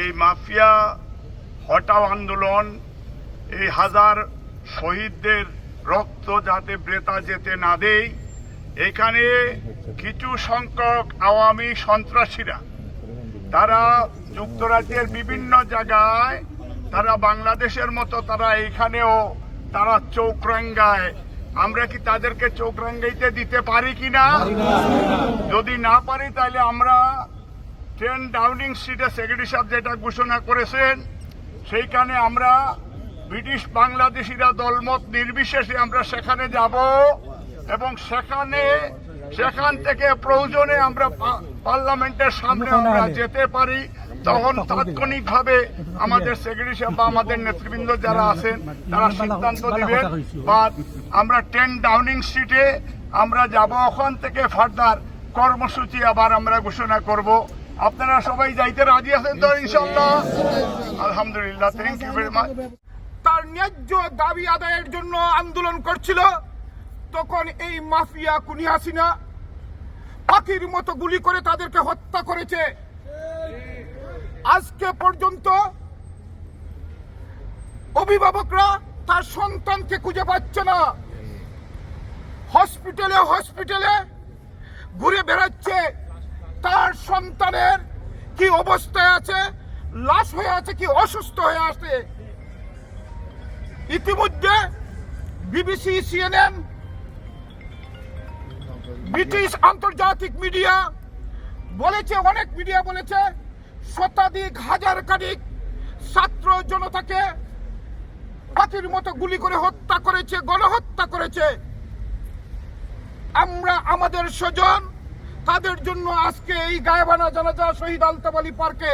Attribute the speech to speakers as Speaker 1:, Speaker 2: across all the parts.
Speaker 1: এই মাফিয়া হটাও আন্দোলন, এই হাজার শহীদদের রক্ত যাতে ব্রেতা যেতে না দেয় এখানে কিছু সংখ্যক আওয়ামী সন্ত্রাসীরা, তারা যুক্তরাজ্যের বিভিন্ন জায়গায়, তারা বাংলাদেশের মতো তারা এখানেও তারা চৌকরাঙ্গায় আমরা কি তাদেরকে চোখ চৌকরাঙ্গাইতে দিতে পারি কি না যদি না পারি, তাহলে আমরা ট্রেন ডাউনিং স্ট্রিটে সেক্রেটারি সাহেব যেটা ঘোষণা করেছেন সেইখানে আমরা ব্রিটিশ বাংলাদেশিরা দলমত নির্বিশেষে আমরা সেখানে যাব এবং সেখানে সেখান থেকে প্রয়োজনে আমরা পার্লামেন্টের সামনে আমরা যেতে পারি। তখন তাৎক্ষণিকভাবে আমাদের সেক্রেটারি সাহেব বা আমাদের নেতৃবৃন্দ যারা আছেন তারা সিদ্ধান্ত দিবেন বা আমরা টেন ডাউনিং স্ট্রিটে আমরা যাব ওখান থেকে ফার্দার কর্মসূচি আবার আমরা ঘোষণা করব। আপনারা সবাই যাইতে রাজি আছেন তো ইনশাল্লাহ আলহামদুলিল্লাহ থ্যাংক ইউ ভেরি মাচ
Speaker 2: তার ন্যায্য দাবি আদায়ের জন্য আন্দোলন করছিল। তখন এই মাফিয়া কুনি হাসিনা পাখির মতো গুলি করে তাদেরকে হত্যা করেছে। আজকে পর্যন্ত অভিভাবকরা তার সন্তানকে খুঁজে পাচ্ছে না। হসপিটালে হসপিটালে ঘুরে বেড়াচ্ছে। তার সন্তানের কি অবস্থায় আছে, লাশ হয়ে আছে, কি অসুস্থ হয়ে আছে? ইতিমধ্যে বিবিসি, সিএনএন, ব্রিটিশ আন্তর্জাতিক মিডিয়া বলেছে, অনেক মিডিয়া বলেছে, শতাধিক হাজার কানিক ছাত্র জনতাকে পাখির মতো গুলি করে হত্যা করেছে, গণহত্যা করেছে। আমরা, আমাদের স্বজন তাদের জন্য আজকে এই গায়েবানা জানাজা শহীদ আলতাব আলী পার্কে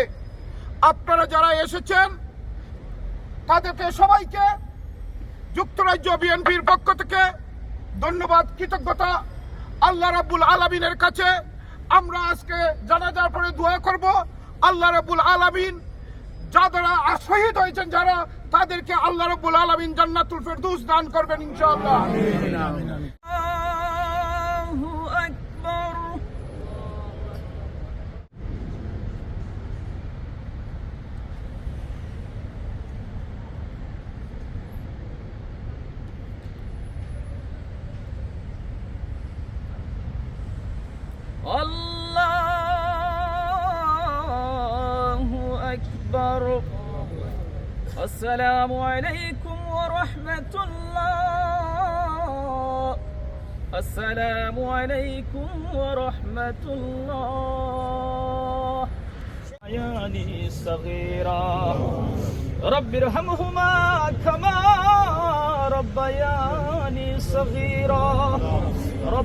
Speaker 2: আপনারা যারা এসেছেন, তাদেরকে সবাইকে, যুক্তরাজ্য বিএনপির পক্ষ থেকে ধন্যবাদ, কৃতজ্ঞতা, আল্লাহ রাব্বুল আলামিনের কাছে আমরা আজকে জানাজার পরে দোয়া করব। আল্লাহ রাবুল আলামিন যারা শহীদ হয়েছেন, যারা তাদেরকে আল্লাহ রাব্বুল আলামিন জান্নাতুল ফেরদৌস দান করবেন ইনশাআল্লাহ।
Speaker 3: الله أكبر. السلام عليكم ورحمة الله. السلام عليكم ورحمة الله. عياني صغيرا. رب ارحمهما كما ربياني صغيرا.